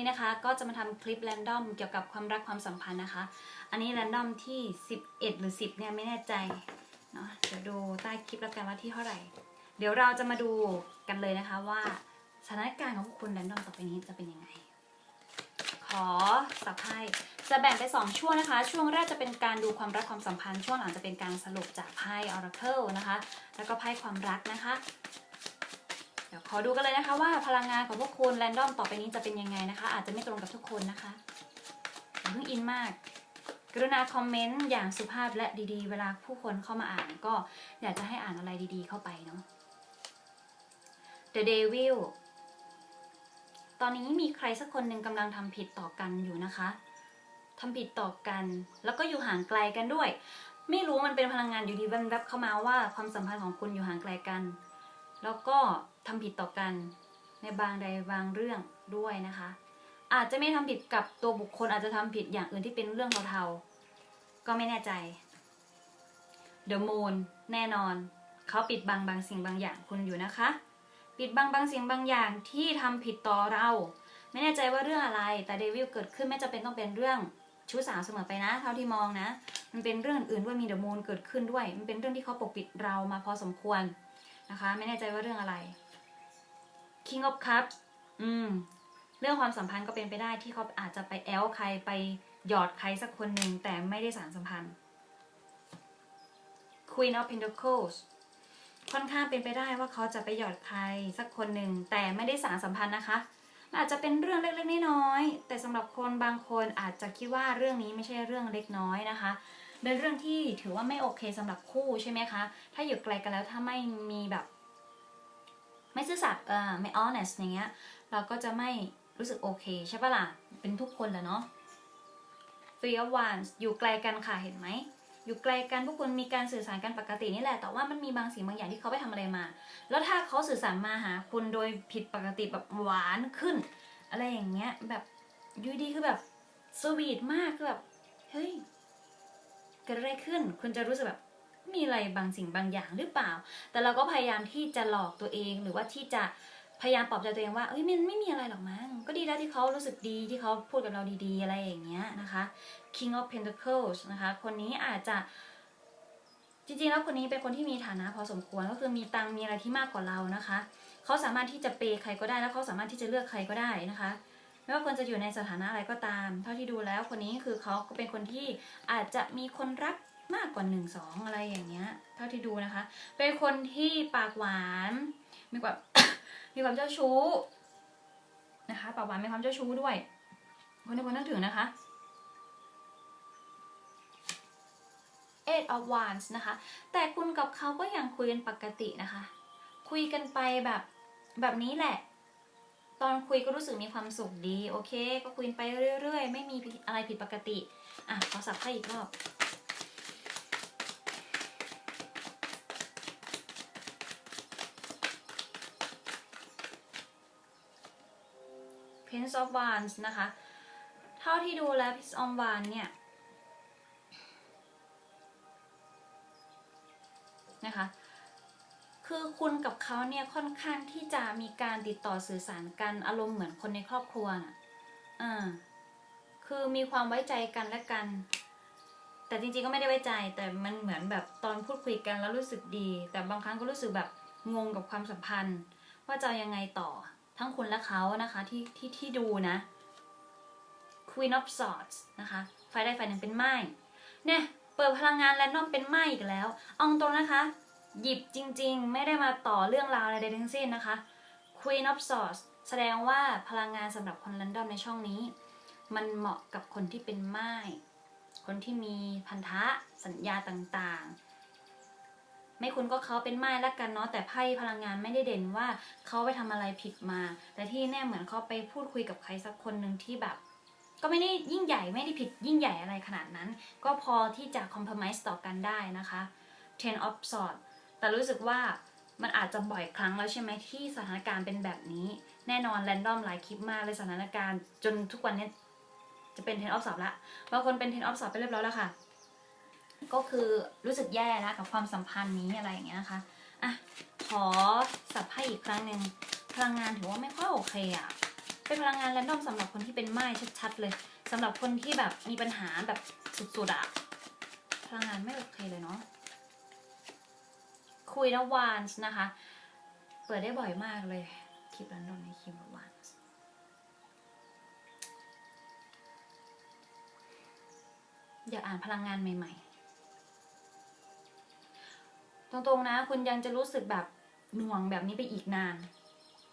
นี้นะคะก็จะมาทำคลิปแรนดอมเกี่ยวกับความรักความสัมพันธ์นะคะ อันนี้แรนดอมที่ 11 หรือ 10เนี่ยไม่แน่ใจเนาะเดี๋ยวดูใต้คลิปแล้วกันว่าที่เท่าไหร่ เดี๋ยวเราจะมาดูกันเลยนะคะว่าสถานการณ์ของคุณแรนดอมต่อไปนี้จะเป็นยังไง ขอสับไพ่จะแบ่งเป็นสองช่วงนะคะ ช่วงแรกจะเป็นการดูความรักความสัมพันธ์ ช่วงหลังจะเป็นการสรุปจากไพ่ Oracle นะคะ แล้วก็ไพ่ความรักนะคะ เดี๋ยวขอดูกันเลยนะคะว่าพลังงานของพวกคุณแรนดอมต่อไปนี้จะเป็นยังไงนะคะ อาจจะไม่ตรงกับทุกคนนะคะอย่าเพิ่งอินมาก กรุณาคอมเมนต์อย่างสุภาพและดีๆ เวลาผู้คนเข้ามาอ่านก็อยากจะให้อ่านอะไรดีๆ เข้าไปเนาะ The Devil ตอนนี้มีใครสักคนหนึ่งกำลังทำผิดต่อกันอยู่นะคะทำผิดต่อกัน แล้วก็อยู่ห่างไกลกันด้วย ไม่รู้มันเป็นพลังงานอยู่ดีแวบๆเข้ามาว่าความสัมพันธ์ของคุณอยู่ห่างไกลกัน แล้วก็ทำผิดต่อกันในบางใดบางเรื่องด้วยนะคะ อาจจะไม่ทำผิดกับตัวบุคคลอาจจะทำผิดอย่างอื่นที่เป็นเรื่องเทาๆ ก็ไม่แน่ใจ The Moon แน่นอน เขาปิดบังบางสิ่งบางอย่างคุณอยู่นะคะ ปิดบังบางสิ่งบางอย่างที่ทำผิดต่อเรา ไม่แน่ใจว่าเรื่องอะไร แต่เดวิลเกิดขึ้นไม่จำเป็นต้องเป็นเรื่องชู้สาวเสมอไปนะ เท่าที่มองนะ มันเป็นเรื่องอื่นด้วยมีเดอะมูนเกิดขึ้นด้วย มันเป็นเรื่องที่เขาปกปิดเรามาพอสมควร นะคะ ไม่แน่ใจว่าเรื่องอะไร King of Cups อืม เรื่องความสัมพันธ์ก็เป็นไปได้ที่เขาอาจจะไปแอลใครไปหยอดใครสักคนหนึ่งแต่ไม่ได้สารสัมพันธ์ Queen of Pentacles ค่อนข้างเป็นไปได้ว่าเขาจะไปหยอดใครสักคนหนึ่งแต่ไม่ได้สารสัมพันธ์นะคะอาจจะเป็นเรื่องเล็กๆน้อยๆแต่สำหรับคนบางคนอาจจะคิดว่าเรื่องนี้ไม่ใช่เรื่องเล็กน้อยนะคะ เป็นเรื่องที่ถือว่าไม่โอเคสำหรับคู่ใช่ไหมคะ ถ้าอยู่ไกลกันแล้วถ้าไม่มีแบบ ไม่ซื่อสัตย์เออไม่ honest อย่างเงี้ย เราก็จะไม่รู้สึกโอเค ใช่ปะล่ะ เป็นทุกคนแหละเนาะ Three of Wands อยู่ไกลกันค่ะเห็นไหม อยู่ไกลกันพวกคุณมีการสื่อสารกันปกตินี่แหละ แต่ว่ามันมีบางสิ่งบางอย่างที่เขาไปทำอะไรมา แล้วถ้าเขาสื่อสารมาหาคุณโดยผิดปกติแบบหวานขึ้น อะไรอย่างเงี้ยแบบยูดีคือแบบสวีทมากคือแบบเฮ้ย กิดอะไรขึ้น คุณจะรู้สึกแบบมีอะไรบางสิ่งบางอย่างหรือเปล่า แต่เราก็พยายามที่จะหลอกตัวเองหรือว่าที่จะพยายามปลอบใจตัวเองว่าเอ้ยมันไม่มีอะไรหรอกมั้ง ก็ดีแล้วที่เขารู้สึกดีที่เขาพูดกับเราดีๆ อะไรอย่างเงี้ยนะคะ King of Pentacles นะคะ คนนี้อาจจะ จริงๆ แล้วคนนี้เป็นคนที่มีฐานะพอสมควรก็คือมีตังมีอะไรที่มากกว่าเรานะคะ เขาสามารถที่จะเปย์ใครก็ได้แล้วเขาสามารถที่จะเลือกใครก็ได้นะคะ ไม่ว่าคนจะอยู่ในสถานะอะไรก็ตาม เท่าที่ดูแล้วคนนี้คือเขาก็เป็นคนที่อาจจะมีคนรักมากกว่าหนึ่งสองอะไรอย่างเงี้ย เท่าที่ดูนะคะ เป็นคนที่ปากหวาน มีความมีความเจ้าชู้นะคะ ปากหวานมีความเจ้าชู้ด้วย คนที่คนนึกถึงนะคะ Eight of Wands นะคะ แต่คุณกับเขาก็ยังคุยกันปกตินะคะ คุยกันไปแบบแบบนี้แหละ ตอนคุยก็รู้สึกมีความสุขดี โอเค ก็คุยไปเรื่อยๆ ไม่มีอะไรผิดปกติ อะขอสับไพ่อีกรอบ Prince of Wands นะคะ เท่าที่ดูแล้ว Prince of Wands เนี่ย คุณกับเขาเนี่ยค่อนข้างที่จะมีการติดต่อสื่อสารกันอารมณ์เหมือนคนในครอบครัวน่ะอ่าคือมีความไว้ใจกันและกัน แต่จริงๆก็ไม่ได้ไว้ใจ แต่มันเหมือนแบบตอนพูดคุยกันแล้วรู้สึกดี แต่บางครั้งก็รู้สึกแบบงงกับความสัมพันธ์ ว่าจะยังไงต่อทั้งคุณและเขานะคะที่ที่ที่ดูนะ Queen of Swords นะคะฝ่ายใดฝ่ายหนึ่งเป็นไม้เนี่ยเปิดพลังงานแรนดอมเป็นไม้อีกแล้ว เอาตรงนะคะ หยิบจริงๆ ไม่ได้มาต่อเรื่องราวอะไรใดทั้งสิ้นนะคะ Queen of Swords แสดงว่าพลังงานสำหรับคนแรนดอมในช่องนี้ มันเหมาะกับคนที่เป็นไม้คนที่มีพันธะสัญญาต่างๆ ไม่คุณก็เขาเป็นไม้แล้วกันเนาะแต่ไพ่พลังงานไม่ได้เด่นว่าเขาไปทำอะไรผิดมา แต่ที่แน่เหมือนเขาไปพูดคุยกับใครสักคนหนึ่งที่แบบ ก็ไม่ได้ยิ่งใหญ่ไม่ได้ผิดยิ่งใหญ่อะไรขนาดนั้น ก็พอที่จะ compromise ต่อกันได้นะคะ Ten of Swords แต่รู้สึกว่ามันอาจจะบ่อยครั้งแล้วใช่ไหมที่สถานการณ์เป็นแบบนี้ แน่นอนแรนดอมหลายคลิปมากเลยสถานการณ์จนทุกวันนี้จะเป็น Ten of Swords ละบางคนเป็น Ten of Swords ไปเรียบร้อยแล้วค่ะ ก็คือรู้สึกแย่นะกับความสัมพันธ์นี้อะไรอย่างเงี้ยนะคะอะขอสับไพ่อีกครั้งหนึ่งพลังงานถือว่าไม่ค่อยโอเคอะเป็นพลังงานแรนดอมสำหรับคนที่เป็นไม้ชัดๆเลยสำหรับคนที่แบบมีปัญหาแบบสุดๆอะพลังงานไม่โอเคเลยเนาะ คุยนะวานส์นะคะ เปิดได้บ่อยมากเลย คลิปแรนดอมในคลิปวานส์อยากอ่านพลังงานใหม่ ๆ ตรงๆนะ คุณยังจะรู้สึกแบบหน่วงแบบนี้ไปอีกนาน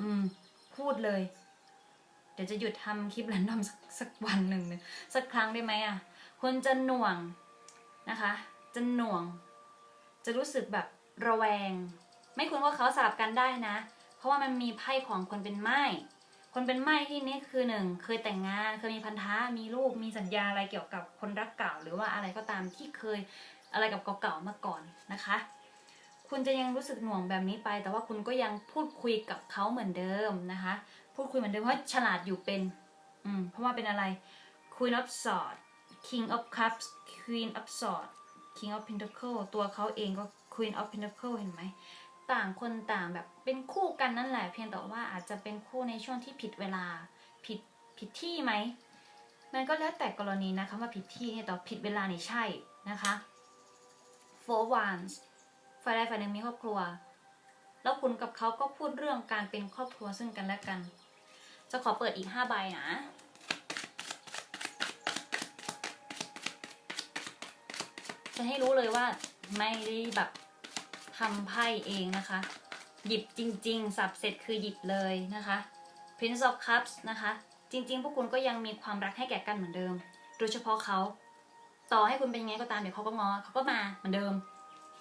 อืม พูดเลย เดี๋ยวจะหยุดทำคลิปแรนดอมสักสักวันหนึ่งนะสักครั้งได้ไหมอะ คุณจะหน่วงนะคะ จะหน่วง จะรู้สึกแบบ ระแวง ไม่ควรว่าเขาสลับกันได้นะ เพราะว่ามันมีไพ่ของคนเป็นไม้คนเป็นไม้ที่นี้คือหนึ่งเคยแต่งงานเคยมีพันธะมีลูกมีสัญญาอะไรเกี่ยวกับคนรักเก่า หรือว่าอะไรก็ตามที่เคยอะไรกับเก่าๆมาก่อนนะคะ คุณจะยังรู้สึกหน่วงแบบนี้ไป แต่ว่าคุณก็ยังพูดคุยกับเขาเหมือนเดิมนะคะ พูดคุยเหมือนเดิมเพราะฉลาดอยู่เป็นอืมเพราะว่าเป็นอะไร Queen of Swords King of Cups Queen of Swords King of Pentacle ตัวเขาเองก็ Queen of Pentacle เห็นไหม ต่างคนต่างแบบเป็นคู่กันนั่นแหละ เพียงแต่ว่าอาจจะเป็นคู่ในช่วงที่ผิดเวลา ผิดผิดที่ไหม มันก็แล้วแต่กรณีนะคะว่าผิดที่เนี่ยแต่ผิดเวลานี่ใช่นะคะ Four Wands ฝ่ายใดฝ่ายหนึ่งมีครอบครัว แล้วคุณกับเขาก็พูดเรื่องการเป็นครอบครัวซึ่งกันและกัน จะขอเปิดอีก5ใบนะจะให้รู้เลยว่า ไม่ได้แบบทำไพ่เองนะคะ หยิบจริง ๆ สับเสร็จคือหยิบเลยนะคะ Prince of Cups นะคะ จริง ๆ พวกคุณก็ยังมีความรักให้แก่กันเหมือนเดิม โดยเฉพาะเขาต่อให้คุณเป็นยังไงก็ตามเดี๋ยวเขาก็งอเขาก็มาเหมือนเดิม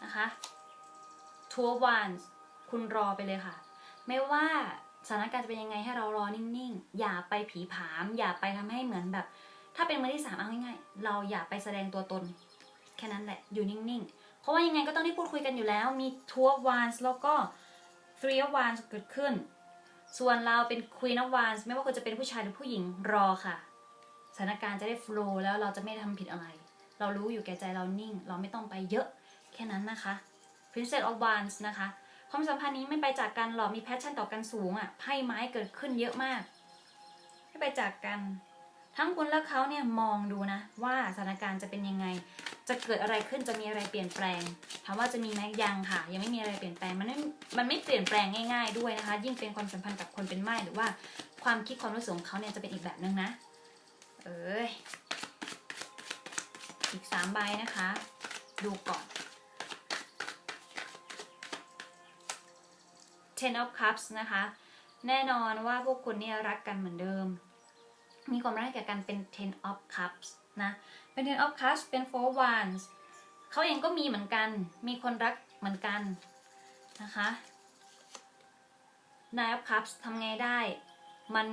นะคะ Two of Wands คุณรอไปเลยค่ะ ไม่ว่าสถานการณ์จะเป็นยังไงให้เรารอนิ่งๆ อย่าไปผีผาม อย่าไปทำให้เหมือนแบบ ถ้าเป็นมือที่สามเอาง่ายๆ เราอย่าไปแสดงตัวตน แค่นั้นแหละ อยู่นิ่งๆ เพราะว่ายังไงก็ต้องได้พูดคุยกันอยู่แล้ว มี Two of Wands แล้วก็ Three of Wands เกิดขึ้น ส่วนเราเป็น Queen of Wands ไม่ว่าคุณจะเป็นผู้ชายหรือผู้หญิงรอค่ะ สถานการณ์จะได้ flow แล้วเราจะไม่ทำผิดอะไร เรารู้อยู่แก่ใจเรานิ่ง เราไม่ต้องไปเยอะแค่นั้นนะคะ Princess of Wands นะคะ ความสัมพันธ์นี้ไม่ไปจากกันหรอกมีแพชชั่นต่อกันสูงอะ่ะไพ่ไม้เกิดขึ้นเยอะมากไม่ไปจากกันทั้งคุณและเขาเนี่ยมองดูนะว่าสถานการณ์จะเป็นยังไง จะเกิดอะไรขึ้นจะมีอะไรเปลี่ยนแปลงถามว่าจะมีไหมยังค่ะ ยังไม่มีอะไรเปลี่ยนแปลงมันไม่มันไม่เปลี่ยนแปลงง่าย ๆด้วยนะคะ ยิ่งเป็นความสัมพันธ์กับคนเป็นไม้หรือว่าความคิดความรู้สึกของเขาเนี่ยจะเป็นอีกแบบนึงนะ เอ้ยอีกสามใบนะคะ ดูก่อน Ten of Cups นะคะ แน่นอนว่าพวกคุณเนี่ยรักกันเหมือนเดิม มีความรักแก่กันเป็น Ten of Cups นะเป็น Ten of Cups เป็น Four Wands เขาเองก็มีเหมือนกัน มีคนรักเหมือนกันนะคะ Nine of Cups ทำไงได้ มัน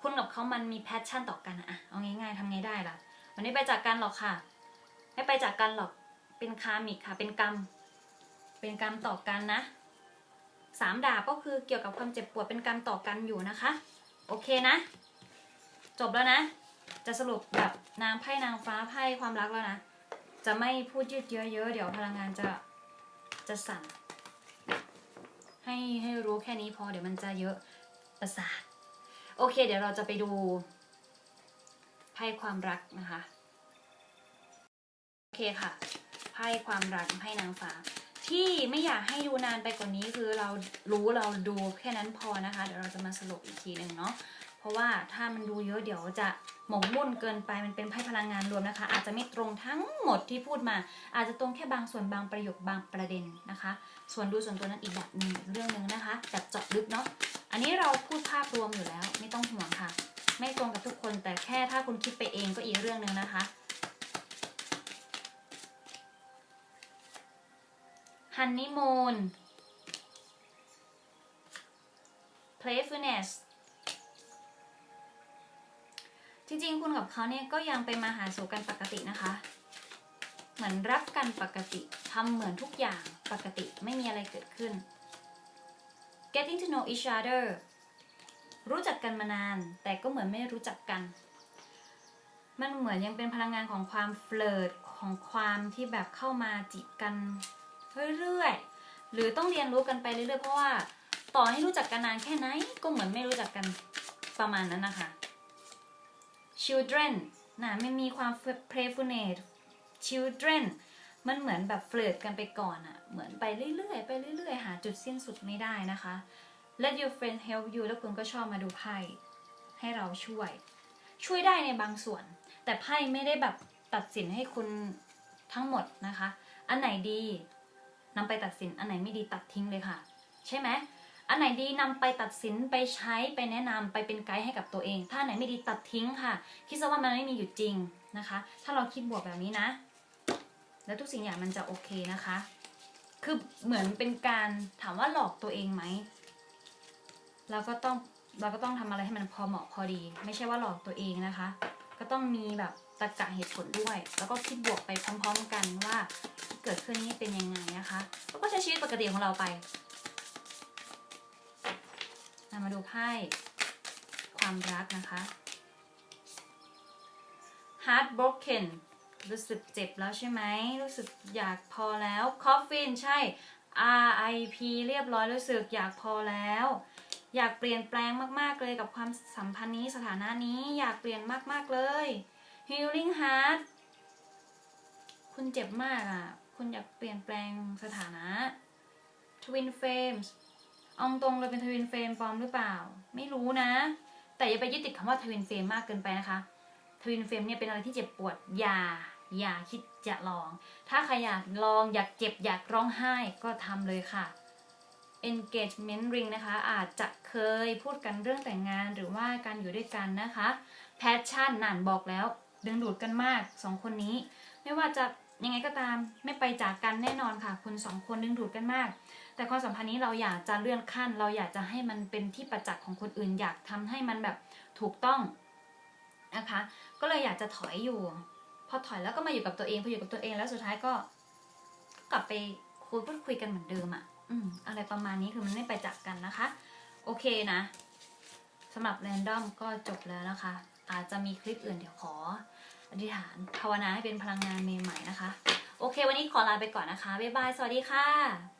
คุณกับเขามันมีแพชชั่นต่อกันอะเอาง่ายๆทำไงได้ล่ะ มันไม่ไปจากกันหรอกค่ะ ไม่ไปจากกันหรอก เป็นคามิกค่ะ เป็นกรรม เป็นกรรมต่อกันนะสามดาบก็คือเกี่ยวกับความเจ็บปวดเป็นกรรมต่อกันอยู่นะคะ โอเคนะ จบแล้วนะ จะสรุปแบบนางไพ่นางฟ้าไพ่ความรักแล้วนะ จะไม่พูดยืดเยอะเยอะเดี๋ยวพลังงานจะจะสั่น ให้ให้รู้แค่นี้พอเดี๋ยวมันจะเยอะประสาทโอเค เดี๋ยวเราจะไปดูไพ่ความรักนะคะโอเคค่ะไพ่ความรักไพ่นางฟ้าที่ไม่อยากให้ดูนานไปกว่านี้คือเรารู้เราดูแค่นั้นพอนะคะ เดี๋ยวเราจะมาสรุปอีกทีหนึ่งเนาะเพราะว่าถ้ามันดูเยอะเดี๋ยวจะ หมกมุ่นเกินไปมันเป็นไพ่พลังงานรวมนะคะ อาจจะไม่ตรงทั้งหมดที่พูดมา อาจจะตรงแค่บางส่วนบางประโยคบางประเด็นนะคะ ส่วนดูส่วนตัวนั้นอีกแบบหนึ่งเรื่องหนึ่งนะคะแบบเจาะลึกเนาะอันนี้เราพูดภาพรวมอยู่แล้วไม่ต้องห่วงค่ะ ไม่ตรงกับทุกคนแต่แค่ถ้าคุณคิดไปเองก็อีกเรื่องหนึ่งนะคะฮันนีมูน playfulness จริงๆ คุณกับเขาเนี่ยก็ยังไปมาหาสู่กันปกตินะคะ เหมือนรักกันปกติทำเหมือนทุกอย่างปกติไม่มีอะไรเกิดขึ้น getting to know each other รู้จักกันมานาน แต่ก็เหมือนไม่รู้จักกัน มันเหมือนยังเป็นพลังงานของความเฟลิร์ตของความที่แบบเข้ามาจีบกันเรื่อยๆ หรือต้องเรียนรู้กันไปเรื่อยๆ เพราะว่าต่อให้รู้จักกันนานแค่ไหนก็เหมือนไม่รู้จักกันประมาณนั้นนะคะ children นะไม่มีความ p l a y f u l n e s children มันเหมือนแบบเฟลิร์ตกันไปก่อนอะเหมือนไปเรื่อยๆ ไปเรื่อยๆ หาจุดสิ้นสุดไม่ได้นะคะ let your friend help you แล้วคุณก็ชอบมาดูไพ่ให้เราช่วย ช่วยได้ในบางส่วน แต่ไพ่ไม่ได้แบบตัดสินให้คุณทั้งหมดนะคะ อันไหนดีนำไปตัดสิน อันไหนไม่ดีตัดทิ้งเลยค่ะ ใช่ไหม อันไหนดีนำไปตัดสินไปใช้ไปแนะนำไปเป็นไกด์ให้กับตัวเอง ถ้าไหนไม่ดีตัดทิ้งค่ะ คิดซะว่ามันไม่มีอยู่จริงนะคะ ถ้าเราคิดบวกแบบนี้นะ แล้วทุกสิ่งอย่างมันจะโอเคนะคะ คือเหมือนเป็นการถามว่าหลอกตัวเองไหมเราก็ต้องเราก็ต้องทำอะไรให้มันพอเหมาะพอดี ไม่ใช่ว่าหลอกตัวเองนะคะ ก็ต้องมีแบบตรรกะเหตุผลด้วย แล้วก็คิดบวกไปพร้อม ๆ กันว่าเกิดขึ้นนี้เป็นยังไงนะคะแล้วก็ใช้ชีวิตปกติของเราไป มาดูไพ่ความรักนะคะ heartbroken รู้สึกเจ็บแล้วใช่ไหม รู้สึกอยากพอแล้ว coffin ใช่ RIP เรียบร้อยรู้สึกอยากพอแล้ว อยากเปลี่ยนแปลงมาก ๆ เลยกับความสัมพันธ์นี้สถานะนี้อยากเปลี่ยนมาก ๆ เลย healing heart คุณเจ็บมากอะ คุณอยากเปลี่ยนแปลงสถานะ twin flames เอาตรงเลยเป็น twin flame ปลอมหรือเปล่า ไม่รู้นะ แต่อย่าไปยึดติดคำว่า twin flame มากเกินไปนะคะทวินเฟรมเนี่ยเป็นอะไรที่เจ็บปวดอย่าอย่าคิดจะลอง ถ้าใครอยากลองอยากเจ็บอยากร้องไห้ก็ทำเลยค่ะ engagement ring นะคะ อาจจะเคยพูดกันเรื่องแต่งงานหรือว่าการอยู่ด้วยกันนะคะ passion นานบอกแล้ว ดึงดูดกันมากสองคนนี้ ไม่ว่าจะ ยังไงก็ตามไม่ไปจากกันแน่นอนค่ะ คุณสองคนดึงดูดกันมาก แต่ความสัมพันธ์นี้เราอยากจะเลื่อนขั้น เราอยากจะให้มันเป็นที่ประจักษ์ของคนอื่น อยากทำให้มันแบบถูกต้องนะคะ ก็เลยอยากจะถอยอยู่ พอถอยแล้วก็มาอยู่กับตัวเองพออยู่กับตัวเองแล้วสุดท้ายก็ กลับไปคุยพูดคุยกันเหมือนเดิมอะ่ะ อืม อะไรประมาณนี้คือมันไม่ไปจากกันนะคะ โอเคนะสำหรับแรนดอมก็จบแล้วนะคะ อาจจะมีคลิปอื่นเดี๋ยวขอ อธิษฐานภาวนาให้เป็นพลังงานใหม่ๆนะคะ โอเค วันนี้ขอลาไปก่อนนะคะ บ๊ายบาย สวัสดีค่ะ